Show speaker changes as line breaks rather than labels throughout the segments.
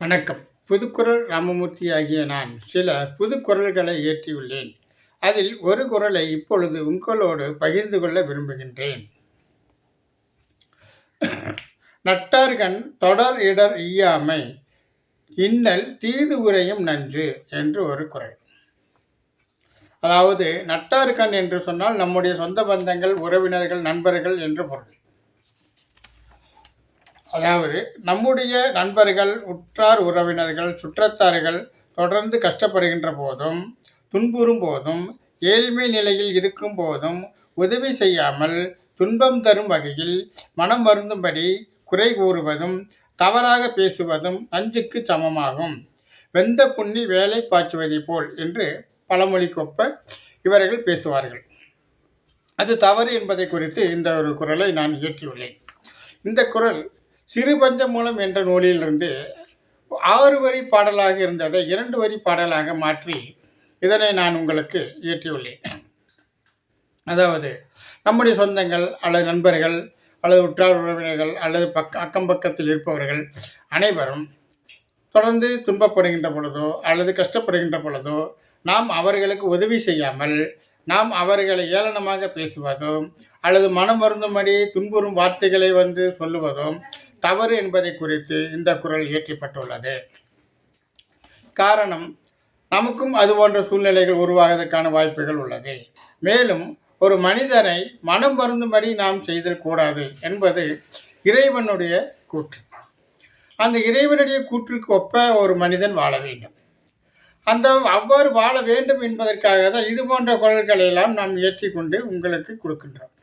வணக்கம். புதுக்குரல் ராமமூர்த்தி ஆகிய நான் சில புதுக்குரல்களை இயற்றியுள்ளேன் அதில் ஒரு குரலை இப்பொழுது உங்களோடு பகிர்ந்து கொள்ள விரும்புகின்றேன். நட்டார்கண் தொடர் இடர் ஈயாமை இன்னல் தீது உரையும் நன்று என்று ஒரு குரல். அதாவது நட்டார்கண் என்று சொன்னால் நம்முடைய சொந்த பந்தங்கள் உறவினர்கள் நண்பர்கள் என்று பொருள். அதாவது நம்முடைய நண்பர்கள் உற்றார் உறவினர்கள் சுற்றத்தார்கள் தொடர்ந்து கஷ்டப்படுகின்ற போதும் துன்புறும் போதும் ஏழ்மை நிலையில் இருக்கும் போதும் உதவி செய்யாமல் துன்பம் தரும் வகையில் மனம் வருந்தும்படி குறை கூறுவதும் தவறாக பேசுவதும் நஞ்சுக்கு சமமாகும். வெந்த புண்ணி வேலை பாய்ச்சுவதைப் போல் என்று பழமொழி கொப்ப இவர்கள் பேசுவார்கள். அது தவறு என்பதை குறித்து இந்த ஒரு குரலை நான் இயற்றியுள்ளேன். இந்த குரல் சிறு பஞ்சமூலம் என்ற நூலிலிருந்து ஆறு வரி பாடலாக இருந்ததை இரண்டு வரி பாடலாக மாற்றி இதனை நான் உங்களுக்கு இயற்றியுள்ளேன். அதாவது நம்முடைய சொந்தங்கள் அல்லது நண்பர்கள் அல்லது உற்றார் உறவினர்கள் அல்லது பக்க அக்கம் பக்கத்தில் இருப்பவர்கள் அனைவரும் தொடர்ந்து துன்பப்படுகின்ற பொழுதோ அல்லது கஷ்டப்படுகின்ற பொழுதோ நாம் அவர்களுக்கு உதவி செய்யாமல் நாம் அவர்களை ஏளனமாக பேசுவதோ அல்லது மனம் வருந்தும்படி துன்புறும் வார்த்தைகளை வந்து சொல்லுவதோ தவறு என்பதை குறித்து இந்த குரல் இயற்றப்பட்டுள்ளது. காரணம் நமக்கும் அது போன்ற சூழ்நிலைகள் உருவாவதற்கான வாய்ப்புகள் உள்ளது. மேலும் ஒரு மனிதனை மனம் வருந்தும்படி நாம் செய்தல் கூடாது என்பது இறைவனுடைய கூற்று. அந்த இறைவனுடைய கூற்றுக்கு ஒப்ப ஒரு மனிதன் வாழ வேண்டும். அந்த அவ்வாறு வாழ வேண்டும் என்பதற்காக தான் இது போன்ற குரல்களை எல்லாம் நாம் ஏற்றிக்கொண்டு உங்களுக்கு கொடுக்கின்றோம்.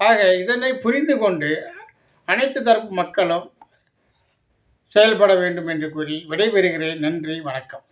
ஆக இதனை புரிந்து கொண்டு அனைத்து தரப்பு மக்களும் செயல்பட வேண்டும் என்று கூறி விடைபெறுகிறேன். நன்றி வணக்கம்.